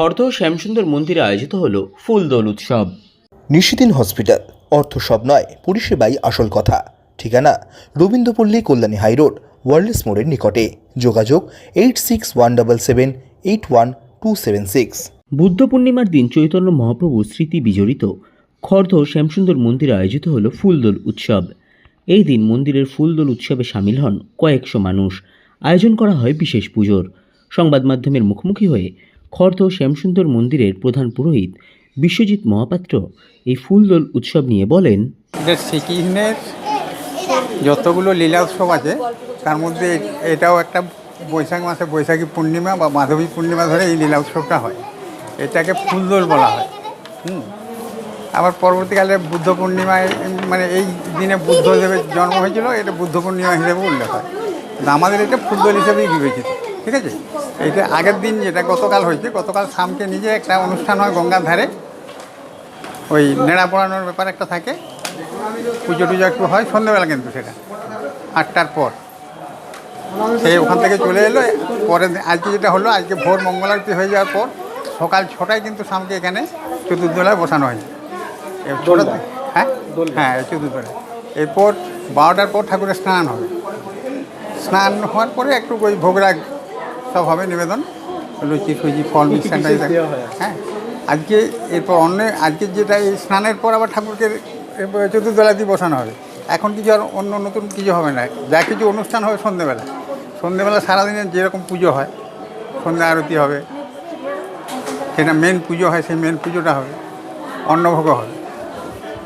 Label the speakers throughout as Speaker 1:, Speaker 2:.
Speaker 1: খর্দ শ্যামসুন্দর মন্দিরে আয়োজিত হল ফুলদোল উৎসব।
Speaker 2: নিশিদিন হসপিটাল অর্থ সব নয় পরিষেবাই আসল কথা। ঠিকানা রবীন্দ্রপল্লী কল্যাণী হাইরোড ওয়ার্ল্ডস মোড়ের নিকটে। যোগাযোগ eight six one double seven eight one two seven six.
Speaker 1: Buddha পূর্ণিমার দিন চৈতন্য মহাপ্রভু স্মৃতি বিজড়িত খর্দ শ্যামসুন্দর মন্দিরে আয়োজিত হল ফুলদোল উৎসব। এই দিন মন্দিরের ফুলদোল উৎসবে সামিল হন কয়েকশো মানুষ। আয়োজন করা হয় বিশেষ পুজোর। সংবাদ মাধ্যমের মুখোমুখি হয়ে খর্দ শ্যামসুন্দর মন্দিরের প্রধান পুরোহিত বিশ্বজিৎ মহাপাত্র এই ফুলদোল উৎসব নিয়ে বলেন
Speaker 3: শ্রীকৃষ্ণের যতগুলো লীলা উৎসব আছে, তার মধ্যে এটাও একটা বৈশাখ মাসে বৈশাখী পূর্ণিমা বা মাধবী পূর্ণিমা ধরে এই লীলা উৎসবটা হয়। এটাকে ফুলদোল বলা হয়। হুম। আবার পরবর্তীকালে বুদ্ধ পূর্ণিমায় মানে এই দিনে বুদ্ধদেবের জন্ম হয়েছিল, এটা বুদ্ধ পূর্ণিমা হিসেবে উল্লেখ হয়। আমাদের এটা ফুলদোল হিসেবেই বিবেচিত। ঠিক আছে? এইটা আগের দিন যেটা গতকাল হয়েছে গতকাল শামকে নিজে একটা অনুষ্ঠান হয় গঙ্গার ধারে। ওই নেড়া পড়ানোর ব্যাপার একটা থাকে। পুজো টুজো একটু হয় সন্ধ্যেবেলা কিন্তু সেটা আটটার পর। সে ওখান থেকে চলে এলো পরের দিন- আজকে যেটা হলো আজকে ভোর মঙ্গলারতি হয়ে যাওয়ার পর সকাল ছটায় কিন্তু স্বামীকে এখানে চতুর্দোলায় বসানো হয়। হ্যাঁ? হ্যাঁ চতুর্দোলায় এরপর বারোটার পর ঠাকুরের স্নান হবে। স্নান হওয়ার পরে একটু ওই ভোগরাগ সব হবে নিবেদন। লুচি সুজি ফল মিষ্টানটাই হ্যাঁ। আজকে এরপর অন্য আজকে যেটা এই স্নানের পর আবার ঠাকুরকে এরপর চতুর্দোলা দিয়ে বসানো হবে। এখন কিছু আর অন্য নতুন কিছু হবে না। যা কিছু অনুষ্ঠান হবে সন্ধেবেলা। সন্ধেবেলা সারাদিনে যেরকম পুজো হয় সন্ধ্যা আরতি হবে। সেটা মেন পুজো হয় সেই মেন পুজোটা হবে। অন্নভোগও হবে।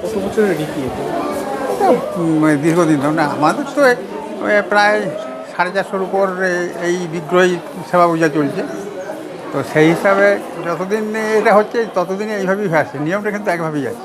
Speaker 4: কত বছরের রীতি
Speaker 3: দীর্ঘদিন ধরে না। আমাদের তো প্রায় সাড়ে চারশোর উপর এই বিগ্রহী সেবা পূজা চলছে। তো সেই হিসাবে যতদিন এটা হচ্ছে ততদিন এইভাবেই হয়ে আসছে। নিয়মটা কিন্তু একভাবেই আছে।